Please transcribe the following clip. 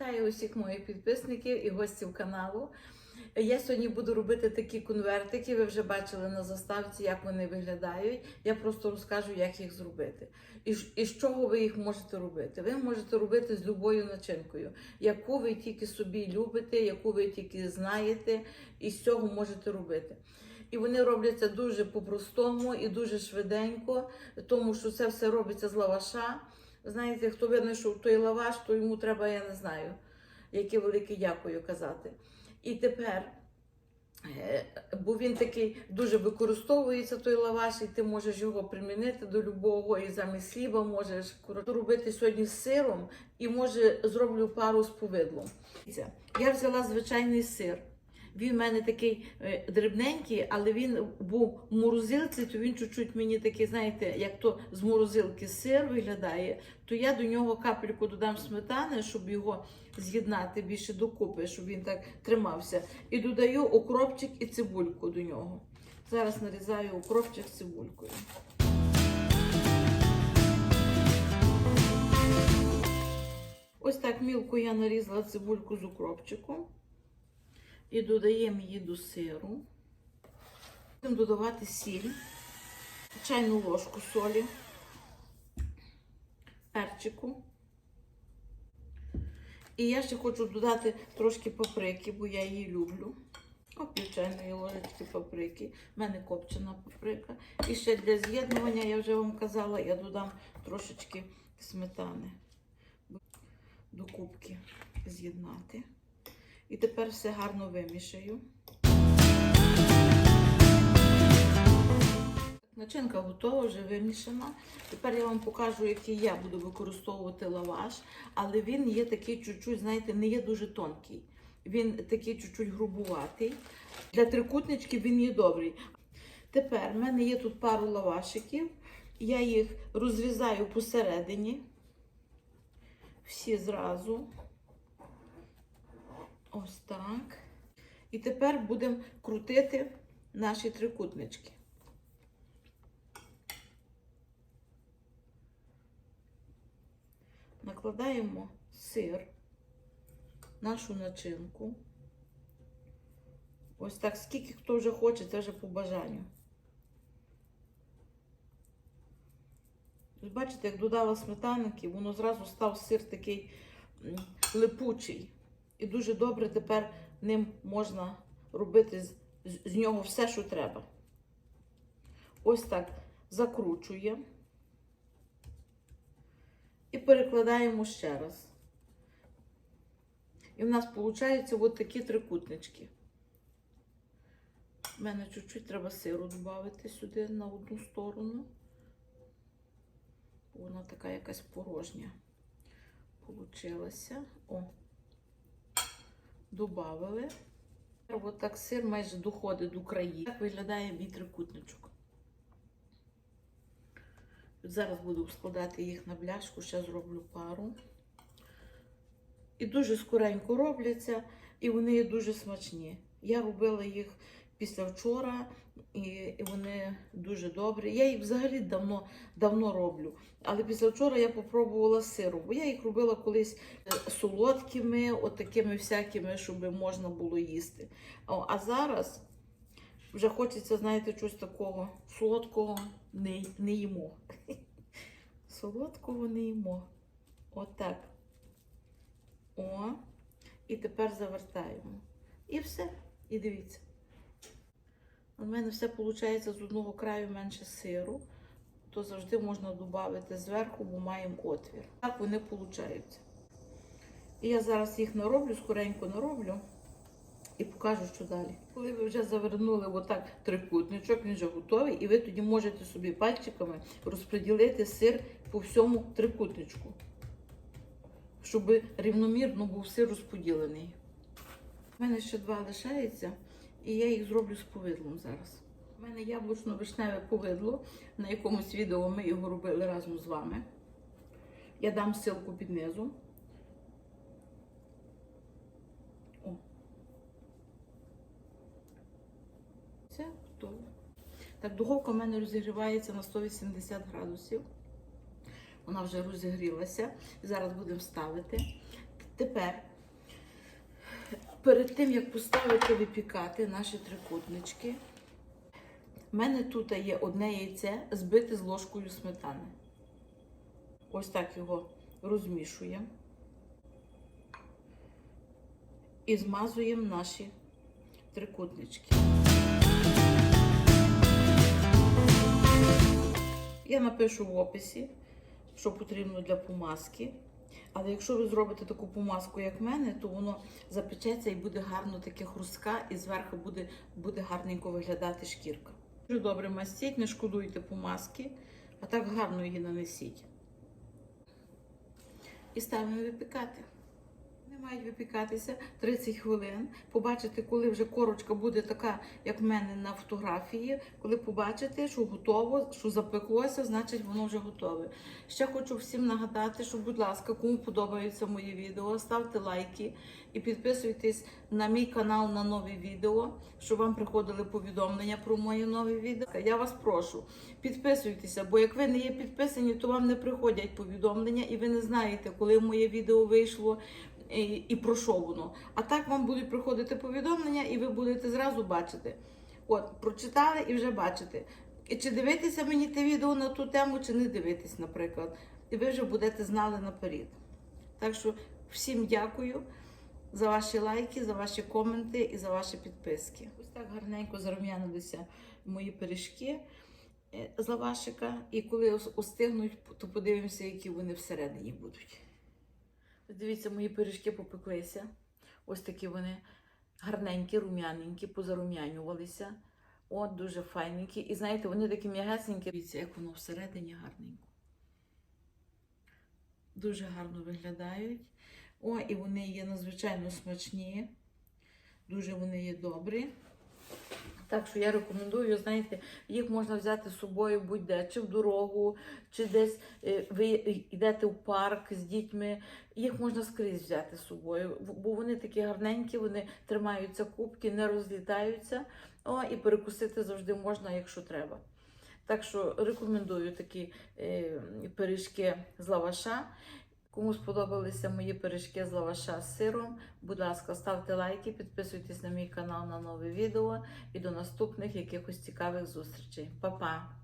Вітаю усіх моїх підписників і гостів каналу. Я сьогодні буду робити такі конвертики. Ви вже бачили на заставці, як вони виглядають. Я просто розкажу, як їх зробити. І, і з чого ви їх можете робити. Ви можете робити з любою начинкою, яку ви тільки собі любите, яку ви тільки знаєте, і з цього можете робити. І вони робляться дуже по-простому і дуже швиденько, тому що це все робиться з лаваша. Знаєте, хто винайшов той лаваш, то йому треба, я не знаю, яке велике дякую казати. І тепер, е, бо він такий дуже використовується, той лаваш, і ти можеш його примінити до любого, і замість хліба можеш робити сьогодні з сиром, і може зроблю пару з повидлом. Я взяла звичайний сир. Він в мене такий е, дрібненький, але він був в морозилці, то він чуть-чуть мені такий, знаєте, як то з морозилки сир виглядає, то я до нього капельку додам сметани, щоб його з'єднати більше докупи, щоб він так тримався. І додаю окропчик і цибульку до нього. Зараз нарізаю окропчик з цибулькою. Ось так мілко я нарізала цибульку з укропчиком. І додаємо її до сиру. Будемо додавати сіль, чайну ложку солі, перчику. І я ще хочу додати трошки паприки, бо я її люблю. О, пів чайної ложечки паприки. У мене копчена паприка. І ще для з'єднування, я вже вам казала, я додам трошечки сметани до кубки з'єднати. І тепер все гарно вимішаю. Начинка готова, вже вимішана. Тепер я вам покажу, який я буду використовувати лаваш, але він є такий чуть-чуть, знаєте, не є дуже тонкий. Він такий чуть-чуть грубуватий. Для трикутничків він є добрий. Тепер в мене є тут пару лавашиків. Я їх розрізаю посередині. Всі зразу. Ось так. І тепер будемо крутити наші трикутнички. Накладаємо сир, нашу начинку. Ось так, скільки хто вже хоче, це вже по бажанню. Бачите, як додала сметанки, воно зразу став сир такий липучий. І дуже добре тепер ним можна робити з, з- з нього все, що треба. Ось так закручуємо і перекладаємо ще раз. І в нас виходить от такі трикутнички. У мене чуть-чуть треба сиру додати сюди на одну сторону. Вона така якась порожня получилася. О, добавили. Ось так сир майже доходить до краї. Так виглядає мій трикутничок. Зараз буду складати їх на бляшку, ще зроблю пару. І дуже скоренько робляться, і вони дуже смачні. Я робила їх після вчора, і вони дуже добрі. Я їх взагалі давно, давно роблю. Але після вчора я попробувала з сиром, бо я їх робила колись е, солодкими, от такими всякими, щоб можна було їсти. А зараз вже хочеться, знаєте, щось такого солодкого не, не їмо. Солодкого не їмо. Отак. О. І тепер завертаємо. І все. І дивіться. У мене все виходить з одного краю менше сиру, то завжди можна додати зверху, бо маємо отвір. Так вони виходять. І я зараз їх нароблю, скоренько нароблю і покажу, що далі. Коли ви вже завернули отак трикутничок, він вже готовий, і ви тоді можете собі пальчиками розподілити сир по всьому трикутничку, щоб рівномірно був сир розподілений. У мене ще два лишається, і я їх зроблю з повидлом зараз. У мене яблучно-вишневе повидло, на якомусь відео ми його робили разом з вами. Я дам ссылку під низу. О. Це готово. Так, духовка в мене розігрівається на 180 градусів. Вона вже розігрілася. Зараз будемо ставити. Тепер Перед тим, як поставити випікати наші трикутнички, в мене тут є одне яйце збите з ложкою сметани. Ось так його розмішуємо. І змазуємо наші трикутнички. Я напишу в описі, що потрібно для помазки. Але якщо ви зробите таку помазку, як в мене, то воно запечеться і буде гарно таке хрустка, і зверху буде, буде гарненько виглядати шкірка. Дуже добре мастіть, не шкодуйте помазки, а так гарно її нанесіть. І ставимо випікати. Мають випікатися 30 хвилин. Побачите, коли вже корочка буде така, як в мене на фотографії. Коли побачите, що готово, що запеклося, значить воно вже готове. Ще хочу всім нагадати, що, будь ласка, кому подобається моє відео, ставте лайки і підписуйтесь на мій канал на нові відео, щоб вам приходили повідомлення про мої нові відео. Я вас прошу, підписуйтеся, бо як ви не є підписані, то вам не приходять повідомлення, і ви не знаєте, коли моє відео вийшло і, і про що воно. А так вам будуть приходити повідомлення, і ви будете зразу бачити. От, прочитали і вже бачите. І чи дивитися мені те відео на ту тему, чи не дивитись, наприклад. І ви вже будете знали наперед. Так що всім дякую за ваші лайки, за ваші коменти і за ваші підписки. Ось так гарненько зарум'янилися мої пиріжки е, з лавашика. І коли остигнуть, то подивимося, які вони всередині будуть. Дивіться, мої пиріжки попеклися. Ось такі вони гарненькі, рум'яненькі, позарум'янювалися. От, дуже файненькі. І знаєте, вони такі м'ягесенькі. Дивіться, як воно всередині гарненько. Дуже гарно виглядають. О, і вони є надзвичайно смачні. Дуже вони є добрі. Так що я рекомендую, знаєте, їх можна взяти з собою будь-де, чи в дорогу, чи десь е, ви йдете в парк з дітьми. Їх можна скрізь взяти з собою, бо вони такі гарненькі, вони тримаються кубки, не розлітаються. О, і перекусити завжди можна, якщо треба. Так що рекомендую такі е, пиріжки з лаваша. Кому сподобалися мої пиріжки з лаваша з сиром, будь ласка, ставте лайки, підписуйтесь на мій канал на нове відео і до наступних якихось цікавих зустрічей. Па-па!